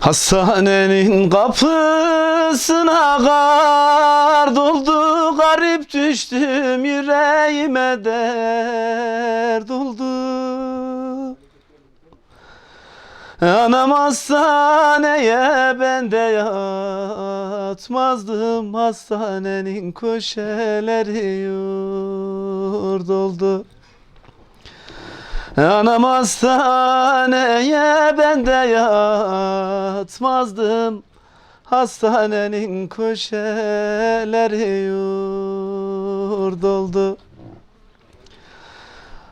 Hastanenin kapısına kar doldu Garip düştüm yüreğime dert oldu Anam hastaneye ben de yatmazdım Hastanenin köşeleri yurt Anam hastaneye ben de yatmazdım. Hastanenin köşeleri yurt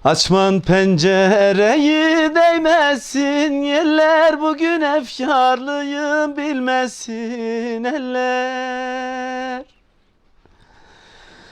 Açman pencereyi değmesin Yerler bugün efkarlıyım bilmesin eller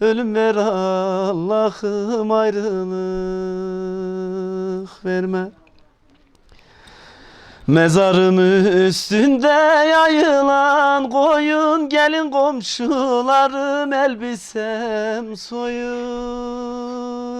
Ölüm ver Allah'ım ayrılık verme. Mezarım üstünde yayılan koyun Gelin komşularım elbisem soyun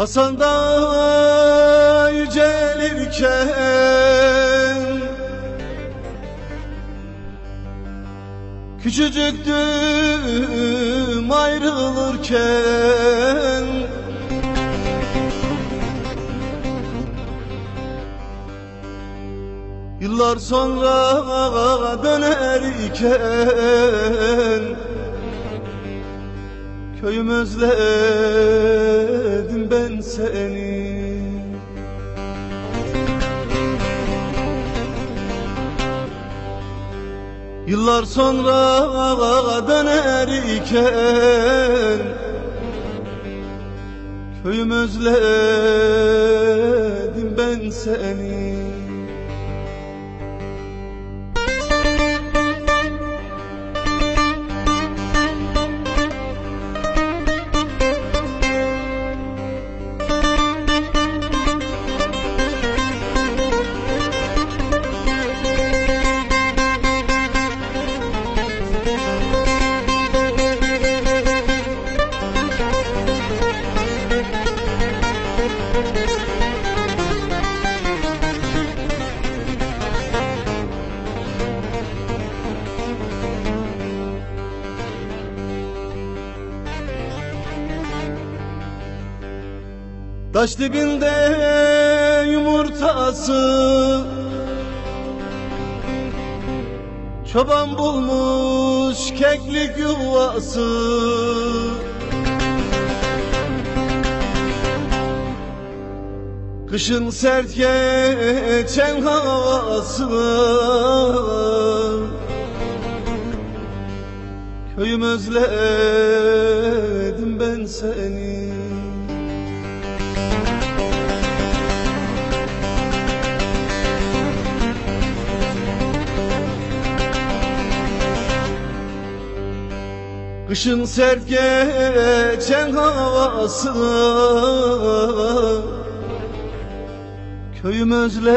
Hasan da yücelirken Küçücüktüm ayrılırken Yıllar sonra dönerken Köyüm özledim ben seni. Yıllar sonra dönerken Köyüm özledim ben seni Taş dibinde yumurtası. Çoban bulmuş keklik yuvası. Kışın sert geçen havası. Köyüm özledim ben seni Kışın sert geçen havası. Köyüm özledim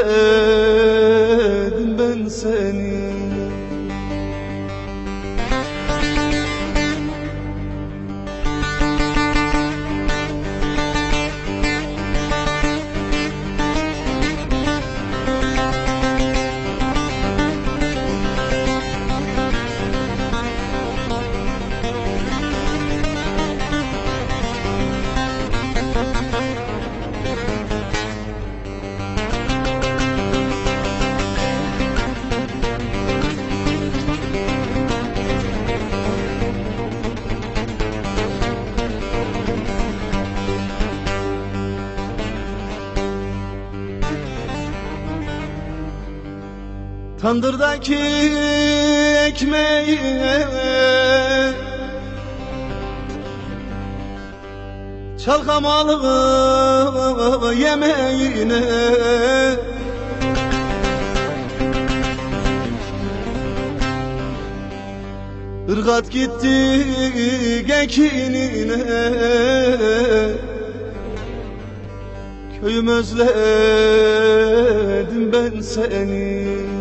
ben seni Tandırdaki ekmeğine Çalkamalı yemeğine Irgat gitti gekinine. Köyüm özledim ben seni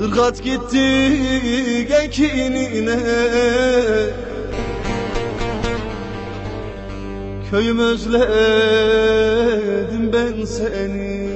Irgat gitti gekinine Köyüm özledim ben seni